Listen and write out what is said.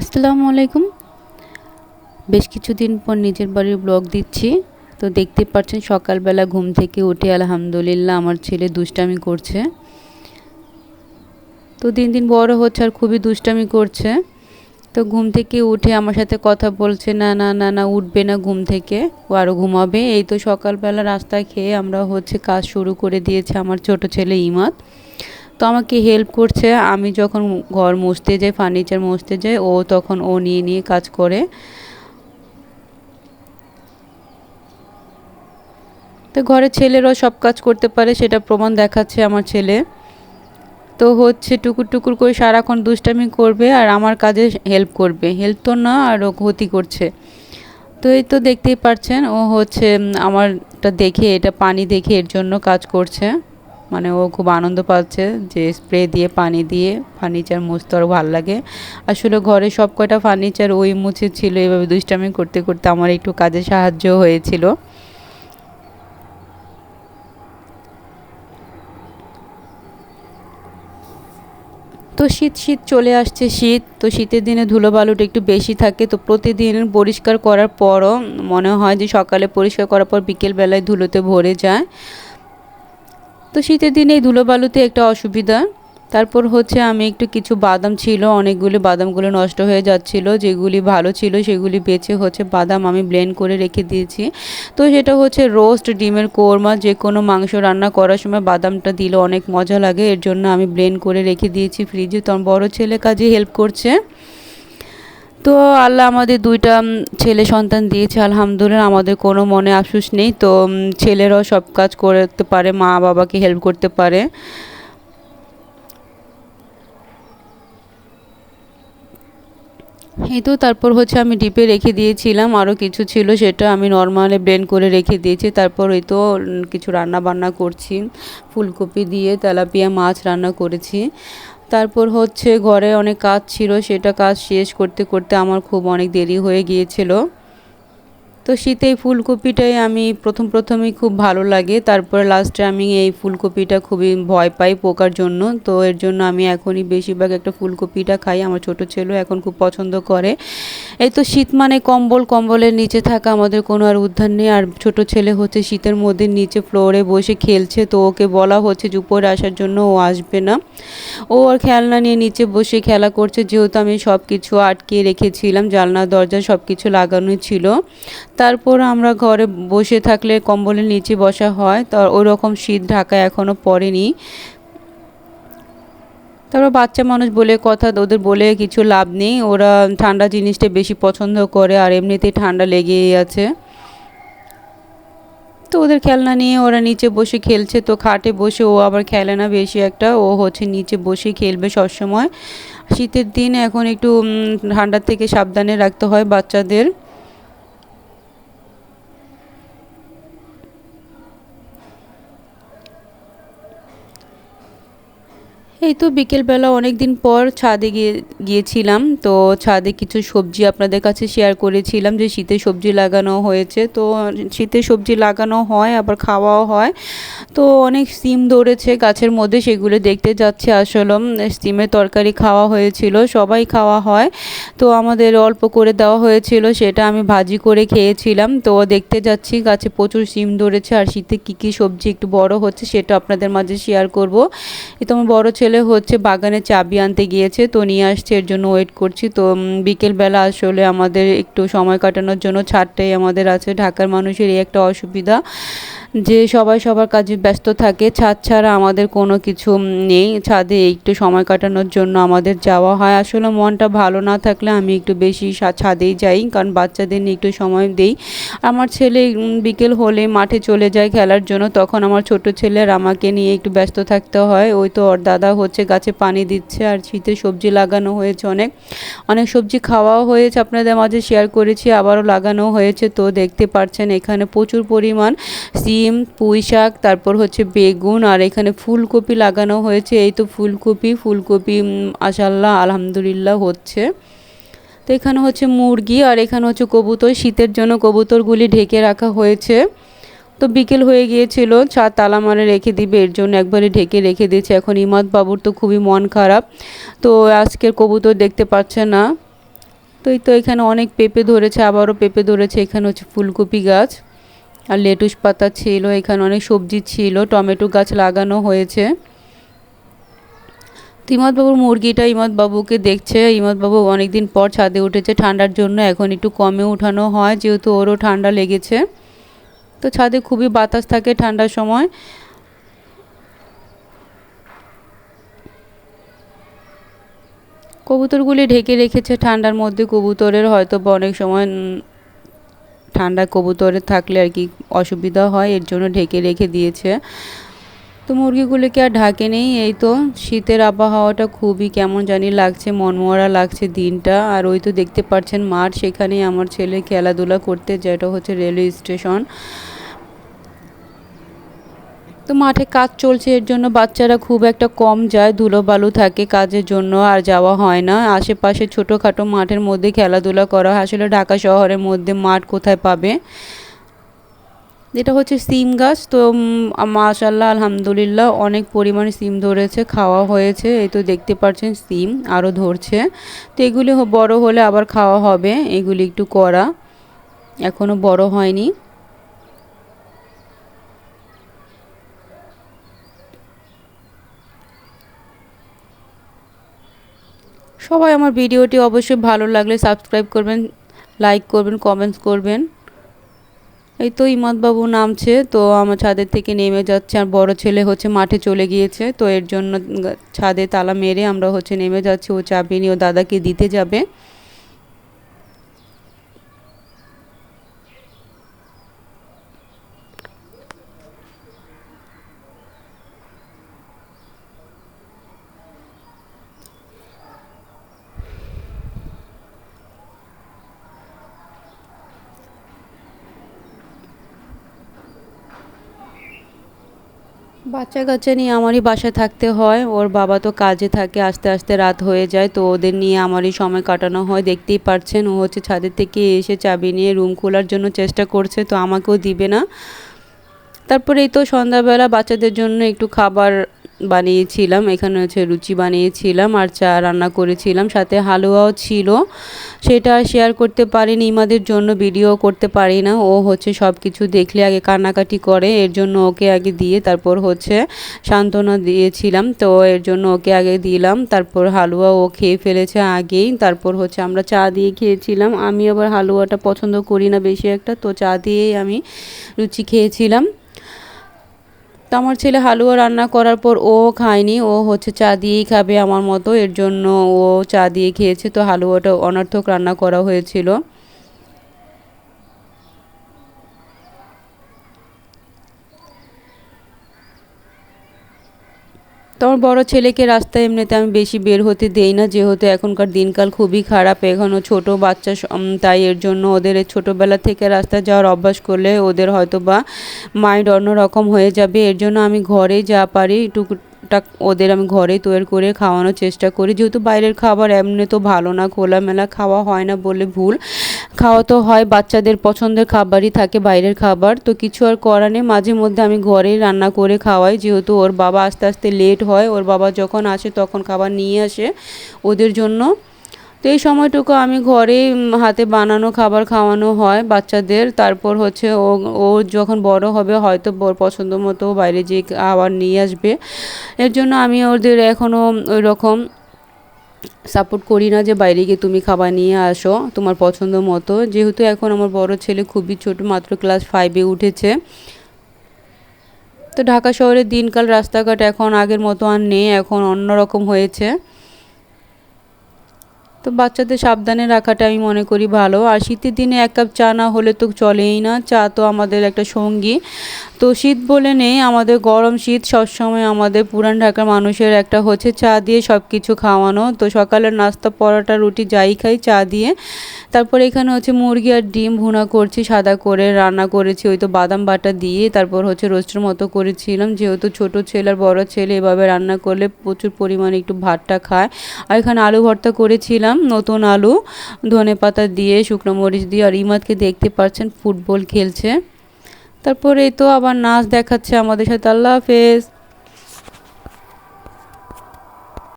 আসসালামু আলাইকুম। বেশ কিছুদিন পর নিজের বাড়ির ব্লগ দিচ্ছি। তো দেখতে পাচ্ছেন সকালবেলা ঘুম থেকে উঠে আলহামদুলিল্লাহ আমার ছেলে দুষ্টামি করছে। তো দিন দিন বড় হচ্ছে আর খুবই দুষ্টামি করছে। তো ঘুম থেকে উঠে আমার সাথে কথা বলছে, না না না না, উঠবে না ঘুম থেকে। ও আরও ঘুমাবে। এই তো সকালবেলা রাস্তা খেয়ে আমরা হচ্ছে কাজ শুরু করে দিয়েছে আমার ছোট ছেলে ইমাদ তো আমাকে হেল্প করছে। আমি যখন ঘর মুছতে যাই ফার্নিচার মুছতে যাই, ও তখন ও নিয়ে নিয়ে কাজ করে। তো ঘরের ছেলেরাও সব কাজ করতে পারে, সেটা প্রমাণ দেখাচ্ছে আমার ছেলে। তো হচ্ছে টুকুর টুকুর করে সারাক্ষণ দুষ্টামি করবে আর আমার কাজে হেল্প করবে। হেল্প তো না, আর ও ক্ষতি করছে। তো এই তো দেখতেই পারছেন, ও হচ্ছে আমারটা দেখে, এটা পানি দেখে এর জন্য কাজ করছে। মানে ও খুব আনন্দ পাচ্ছে যে স্প্রে দিয়ে, পানি দিয়ে, ফার্নিচার মুছতে আরও ভালো লাগে। আসলে ঘরে সব কয়টা ফার্নিচার ওই মুছে ছিল, এভাবে দুষ্টামি করতে করতে আমার একটু কাজে সাহায্য হয়েছিল। তো শীত শীত চলে আসছে, শীত। তো শীতের দিনে ধুলো বালুটা একটু বেশি থাকে। তো প্রতিদিন পরিষ্কার করার পরও মনে হয় যে সকালে পরিষ্কার করার পর বিকেলবেলায় ধুলোতে ভরে যায়। তো শীতের দিনে এই ধুলোবালুতে একটা অসুবিধা। তারপর হচ্ছে আমি একটু কিছু বাদাম ছিল, অনেকগুলি বাদামগুলো নষ্ট হয়ে যাচ্ছিল, যেগুলি ভালো ছিল সেগুলি বেছে হচ্ছে বাদাম আমি ব্লেন্ড করে রেখে দিয়েছি। তো সেটা হচ্ছে রোস্ট ডিমের কোরমা যে কোনো মাংস রান্না করার সময় বাদামটা দিলে অনেক মজা লাগে, এর জন্য আমি ব্লেন্ড করে রেখে দিয়েছি ফ্রিজে তখন বড় ছেলে কাজে হেল্প করছে। তো আল্লাহ আমাদের দুইটা ছেলে সন্তান দিয়েছে, আলহামদুলিল্লাহ। আমাদের কোনো মনে আফসোস নেই। তো ছেলেরাও সব কাজ করতে পারে, মা বাবাকে হেল্প করতে পারে। এই তো তারপর হচ্ছে আমি ডিপে রেখে দিয়েছিলাম। আরও কিছু ছিল সেটা আমি নর্মালে ব্লেন্ড করে রেখে দিয়েছি। তারপর এই তো কিছু রান্না বান্না করছি। ফুলকপি দিয়ে তেলাপিয়া মাছ রান্না করেছি। তারপর হচ্ছে ঘরে অনেক কাজ ছিল, সেটা কাজ শেষ করতে করতে আমার খুব অনেক দেরি হয়ে গিয়েছিল। তো শীতে এই ফুলকপিটাই আমি প্রথম প্রথমেই খুব ভালো লাগে। তারপরে লাস্টে আমি এই ফুলকপিটা খুবই ভয় পাই পোকার জন্য। তো এর জন্য আমি এখনই বেশিরভাগ একটা ফুলকপিটা খাই। আমার ছোট ছেলেও এখন খুব পছন্দ করে। এই তো শীত মানে কম্বল। কম্বলের নিচে থাকা আমাদের কোনো আর উদ্ধার নেই। আর ছোট ছেলে হচ্ছে শীতের মধ্যে নিচে ফ্লোরে বসে খেলছে। তো ওকে বলা হচ্ছে যে উপরে আসার জন্য ও আসবে না। ও আর খেলনা নিয়ে নিচে বসে খেলা করছে। যেহেতু আমি সব কিছু আটকে রেখেছিলাম জালনা দরজা সব কিছু লাগানো ছিল। তারপর আমরা ঘরে বসে থাকলে কম্বলের নিচে বসা হয়, তো ওই রকম শীত ঢাকা এখনও পড়েনি। তারপর বাচ্চা মানুষ বলে কথা ওদের বলে কিছু লাভ নেই, ওরা ঠান্ডা জিনিসটা বেশি পছন্দ করে আর এমনিতেই ঠান্ডা লেগেই আছে। তো ওদের খেলনা নিয়ে ওরা নিচে বসে খেলছে, তো খাটে বসে ও আবার খেলে না বেশি একটা, ও হচ্ছে নিচে বসে খেলবে সবসময়। শীতের দিন এখন একটু ঠান্ডার থেকে সাবধানে রাখতে হয় বাচ্চাদের। এই তো বিকেলবেলা অনেক দিন পর ছাদে গিয়ে, গিয়েছিলাম। তো ছাদে কিছু সবজি আপনাদের কাছে শেয়ার করেছিলাম যে শীতে সবজি লাগানো হয়েছে। তো শীতে সবজি লাগানো হয়, আবার খাওয়াও হয়। তো অনেক সিম ধরেছে, গাছের মধ্যে সেগুলো দেখতে যাচ্ছে আসলে সিমের তরকারি খাওয়া হয়েছিল, সবাই খাওয়া হয়। তো আমাদের অল্প করে দেওয়া হয়েছিল, সেটা আমি ভাজি করে খেয়েছিলাম। তো দেখতে যাচ্ছি, গাছে প্রচুর সিম ধরেছে। আর শীতে কী কী সবজি একটু বড় হচ্ছে, সেটা আপনাদের মাঝে শেয়ার করব। এই তো আমার বড়ো ছেলে ছেলে হচ্ছে বাগানে চাবি আনতে গিয়েছে, তো নিয়ে আসছে, এর জন্য ওয়েট করছি। তো বিকেলবেলা আসলে আমাদের একটু সময় কাটানোর জন্য ছাড়টাই আমাদের আছে। ঢাকার মানুষের এই একটা অসুবিধা। যে সবাই সবার কাজে ব্যস্ত থাকে, ছাদ ছাড়া আমাদের কোনো কিছু নেই। ছাদে একটু সময় কাটানোর জন্য আমাদের যাওয়া হয়। আসলে মনটা ভালো না থাকলে আমি একটু বেশি ছাদেই যাই, কারণ বাচ্চাদের নিয়ে একটু সময় দেই। আমার ছেলে বিকেল হলে মাঠে চলে যায় খেলার জন্য, তখন আমার ছোট ছেলে আর আমাকে নিয়ে একটু ব্যস্ত থাকতে হয়। ওই তো ওর দাদা হচ্ছে গাছে পানি দিচ্ছে আর শীতে সবজি লাগানো হয়েছে অনেক। অনেক সবজি খাওয়াও হয়েছে, আপনাদের মাঝে শেয়ার করেছি, আবারও লাগানো হয়েছে। তো দেখতে পাচ্ছেন এখানে প্রচুর পরিমাণ সি সিম পুঁই শাক, তারপর হচ্ছে বেগুন আর এখানে ফুলকপি লাগানো হয়েছে। এই তো ফুলকপি ফুলকপি আশাল্লাহ আলহামদুলিল্লাহ হচ্ছে। তো এখানে হচ্ছে মুরগি আর এখানে হচ্ছে কবুতর। শীতের জন্য কবুতরগুলি ঢেকে রাখা হয়েছে। তো বিকেল হয়ে গিয়েছিল, চা তালা মারে রেখে দিবে, এর জন্য একবারে ঢেকে রেখে দিয়েছে। এখন ইমাদ বাবুর তো খুবই মন খারাপ। তো আজকের কবুতর দেখতে পাচ্ছে না। তো এই তো এখানে অনেক পেঁপে ধরেছে, আবারও পেঁপে ধরেছে, এখানে হচ্ছে ফুলকপি গাছ। আর লেটুস পাতা ছিল, এখানে অনেক সবজি ছিল, টমেটো গাছ লাগানো হয়েছে। ইমত বাবুর মুরগিটা ইমত বাবুকে দেখছে ইমত বাবু অনেকদিন পর ছাদে উঠেছে, ঠান্ডার জন্য এখন একটু কমে উঠানো হয়, যেহেতু ওরও ঠান্ডা লেগেছে। তো ছাদে খুবই বাতাস থাকে ঠান্ডার সময়। কবুতরগুলি ঢেকে রেখেছে ঠান্ডার মধ্যে, কবুতরের হয়তো অনেক সময় ঠান্ডা কবুতরে থাকলে আর কি অসুবিধা হয়, এর জন্য ঢেকে রেখে দিয়েছে। তো মুরগিগুলিকে আর ঢাকে নেই, এই তো শীতের আবহাওয়াটা খুবই কেমন জানি লাগছে, মনমরা লাগছে দিনটা। আর ওই তো দেখতে পাচ্ছেন মাঠ, সেখানেই আমার ছেলে খেলাধুলা করতে যেটা হচ্ছে রেলওয়ে স্টেশন। তো মাঠে কাজ চলছে, এর জন্য বাচ্চারা খুব একটা কম যায় ধুলো বালু থাকে কাজের জন্য, আর যাওয়া হয় না। আশেপাশে ছোটোখাটো মাঠের মধ্যে খেলাধুলা করা হয়। আসলে ঢাকা শহরের মধ্যে মাঠ কোথায় পাবে? যেটা হচ্ছে সিম গাছ। তো মাশাল্লাহ আলহামদুলিল্লাহ, অনেক পরিমাণে সিম ধরেছে, খাওয়া হয়েছে। এই তো দেখতে পাচ্ছেন, সিম আরও ধরছে। তো এগুলি বড় হলে আবার খাওয়া হবে। এগুলি একটু করা এখনও বড় হয়নি। সবাই আমার ভিডিওটি অবশ্যই ভালো লাগলে সাবস্ক্রাইব করবেন লাইক করবেন কমেন্টস করবেন। এই তো ইমাদবাবু নামছে তো আমার ছাদের থেকে নেমে যাচ্ছে আর বড় ছেলে হচ্ছে মাঠে চলে গিয়েছে, তো এর জন্য ছাদে তালা মেরে আমরা হচ্ছে নেমে যাচ্ছি, ও চাবি নিয়ে ও দাদাকে দিতে যাবে। বাচ্চা কাচ্চা নিয়ে আমারই বাসায় থাকতে হয়। ওর বাবা তো কাজে থাকে, আস্তে আস্তে রাত হয়ে যায়, তো ওদের নিয়ে আমারই সময় কাটানো হয়। দেখতেই পারছেন, ও হচ্ছে ছাদের থেকে এসে চাবি নিয়ে রুম খোলার জন্য চেষ্টা করছে, তো আমাকেও দিবে না। তারপরে এই তো সন্ধ্যাবেলা বাচ্চাদের জন্য একটু খাবার বানিয়েছিলাম, এখানে হচ্ছে লুচি বানিয়েছিলাম আর চা রান্না করেছিলাম, সাথে হালুয়াও ছিল। সেটা শেয়ার করতে পারিনি, ইমাদের জন্য ভিডিও করতে পারি না। ও হচ্ছে সব কিছু দেখলে, আগে কান্নাকাটি করে, এর জন্য ওকে আগে দিয়ে তারপর হচ্ছে সান্ত্বনা দিয়েছিলাম। তো এর জন্য ওকে আগে দিলাম, তারপর হালুয়া ও খেয়ে ফেলেছে আগেই। তারপর হচ্ছে আমরা চা দিয়ে খেয়েছিলাম। আমি আবার হালুয়াটা পছন্দ করি না বেশি একটা, তো চা দিয়েই আমি লুচি খেয়েছিলাম। তো আমার ছেলে হালুয়া রান্না করার পর ও খায়নি, ও হচ্ছে চা দিয়েই খাবে আমার মতো, এর জন্য ও চা দিয়ে খেয়েছে, তো হালুয়াটা অনর্থক রান্না করা হয়েছিল। তো বড় বড়ো ছেলেকে রাস্তায় এমনিতে আমি বেশি বের হতে দেই না, যেহেতু এখনকার দিনকাল খুবই খারাপ। এখনও ছোট বাচ্চা তাই এর জন্য ওদের ছোটোবেলা থেকে রাস্তায় যাওয়ার অভ্যাস করলে ওদের হয়তো বা মাইন্ড অন্যরকম হয়ে যাবে। এর জন্য আমি ঘরে যা পারি, টুকু টুকটাক ওদের আমি ঘরে তৈরি করে খাওয়ানোর চেষ্টা করি। যেহেতু বাইরের খাবার এমনি তো ভালো না, খোলামেলা খাওয়া হয় না বলে ভুল। খাওয়া তো হয়, বাচ্চাদের পছন্দের খাবারই থাকে বাইরের খাবার। তো কিছু আর করা নেই, মাঝে মধ্যে আমি ঘরেই রান্না করে খাওয়াই। যেহেতু ওর বাবা আস্তে আস্তে লেট হয়, ওর বাবা যখন আসে তখন খাবার নিয়ে আসে ওদের জন্য। তো এই সময়টুকু আমি ঘরে হাতে বানানো, খাবার খাওয়ানো হয় বাচ্চাদের। তারপর হচ্ছে ও ও যখন বড় হবে হয়তো পছন্দ মতো বাইরে যে খাবার নিয়ে আসবে। এর জন্য আমি ওদের এখনও ওই রকম সাপোর্ট করি না যে, বাইরে গিয়ে তুমি খাবার নিয়ে আসো, তোমার পছন্দ মতো। যেহেতু এখন আমার বড় ছেলে খুবই ছোট, মাত্র ক্লাস ফাইভে উঠেছে। তো ঢাকা শহরের দিনকাল রাস্তাঘাট এখন আগের মতো আর নেই, এখন অন্যরকম হয়েছে। তো বাচ্চাদের সাবধানে রাখাটা আমি মনে করি ভালো। আর শীতের দিনে এক কাপ চা না হলে তো চলেই না। চা তো আমাদের একটা সঙ্গী। তো শীত বলে নেই, আমাদের গরম শীত সবসময় আমাদের পুরান ঢাকার মানুষের একটা হচ্ছে চা দিয়ে সব কিছু খাওয়ানো। তো সকালের নাস্তা, পরোটা, রুটি যাই খাই চা দিয়ে। তারপর এখানে হচ্ছে মুরগি আর ডিম ভুনা করছি, সাদা করে রান্না করেছি, ওই তো বাদাম বাটা দিয়ে তারপর হচ্ছে রোস্টের মতো করেছিলাম। যেহেতু ছোট ছেলে আর বড় ছেলে, এভাবে রান্না করলে প্রচুর পরিমাণে একটু ভাতটা খায়। আর এখানে আলু ভর্তা করেছিলাম। নতুন আলু, ধনে পাতা দিয়ে, শুকনো মরিচ দিয়ে আর ইমাদকে দেখতে পাচ্ছেন ফুটবল খেলছে। তারপরে তো আবার নাচ দেখাচ্ছে আমাদের সাথে। আল্লাহ হাফেজ।